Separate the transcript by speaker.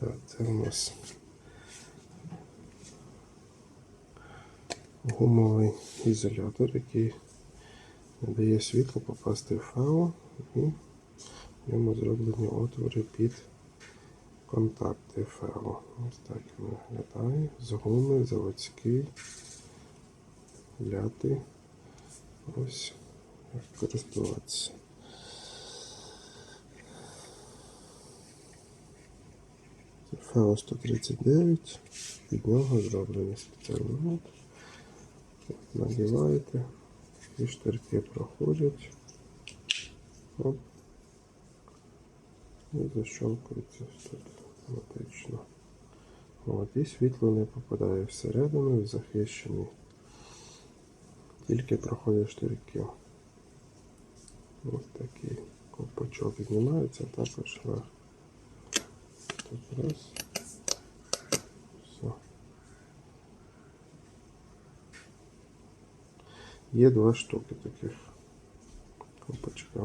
Speaker 1: Так, це у нас гумовий ізолятор, який не дає світлу попасти в фау і в ньому зроблені отвори під контакти фау. Ось так він виглядає. З гуми заводський, лятий. Ось як користуватися. Фау 139. Під нього зроблені спеціальні гуми. Надіваєте, і штирки проходять. Оп. І защолкується тут автоматично. От, і світло не попадає всередину і захищений. Тільки проходять штирки. Ось такий ковпачок знімається, також вверх. Тут раз. Все. Є два штуки таких ковпачка.